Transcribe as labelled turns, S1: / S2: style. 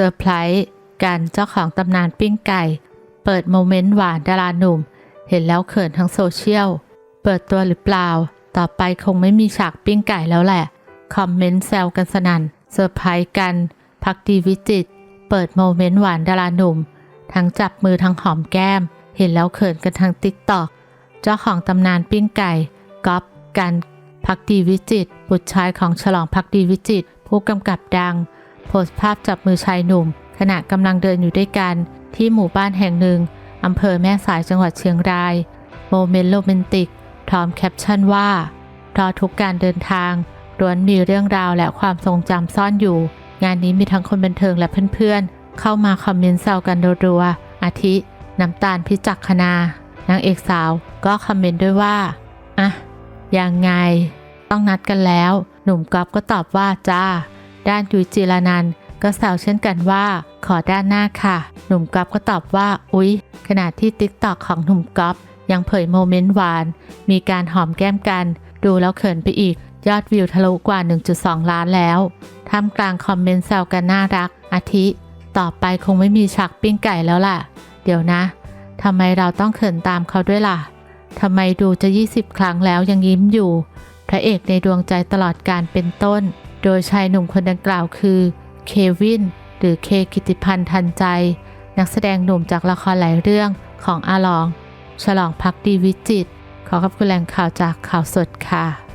S1: เซอร์ไพรส์กันเจ้าของตำนานปิ้งไก่ เปิดโมเมนต์หวานดาราหนุ่ม เห็นแล้วเขินทั้งโซเชียล เปิดตัวหรือเปล่า ต่อไปคงไม่มีฉากปิ้งไก่แล้วแหละ คอมเมนต์แซวกันสนั่นเซอร์ไพรส์กัน พักดีวิจิต เปิดโมเมนต์หวานดาราหนุ่ม ทั้งจับมือทั้งหอมแก้ม เห็นแล้วเขินกันทั้งติ๊กตอกเจ้าของตำนานปิ้งไก่ก๊อฟกันพักดีวิจิตบุตรชายของฉลองพักดีวิจิตผู้กำกับดัง โพสต์ภาพจับมือชายหนุ่ม ขณะกำลังเดินอยู่ด้วยกัน ที่หมู่บ้านแห่งหนึ่งอำเภอแม่สายจังหวัดเชียงราย โมเมนต์โรแมนติก พร้อมแคปชั่นว่าเพราะทุกการเดินทางล้วนมีเรื่องราวและความทรงจำซ่อนอยู่ งานนี้มีทั้งคนบันเทิงและเพื่อนๆ เข้ามาคอมเมนต์แซวกันรัวๆอาทิ น้ำตาลพิจักขณานางเอกสาวก็คอมเมนต์ด้วยว่าอะยังไง ต้องนัดกันแล้ว หนุ่มก๊อฟก็ตอบว่าจ้า ด้านยุยจีรานันก็แซวเช่นกันว่า ขอด้านหน้าค่ะ หนุ่มก๊อฟก็ตอบว่า อุ๊ย ขณะที่ติ๊กตอกของหนุ่มก๊อฟยังเผยโมเมนต์หวาน มีการหอมแก้มกัน ดูแล้วเขินไปอีก ยอดวิวทะลุกว่า 1.2 ล้านแล้วท่ามกลางคอมเมนต์แซวกันน่ารัก อาทิ ต่อไปคงไม่มีฉากปิ้งไก่แล้วล่ะ เดี๋ยวนะทำไมเราต้องเขินตามเขาด้วยล่ะทำไมดูจะ 20 ครั้งแล้วยังยิ้มอยู่ พระเอกในดวงใจตลอดการเป็นต้น โดยชายหนุ่มคนดังกล่าวคือ เควิน หรือเคกิติพันธ์ทันใจ นักแสดงหนุ่มจากละครหลายเรื่องของอาลอง ฉลองพักดีวิจิตขอขอบคุณแหล่งข่าวจากข่าวสดค่ะ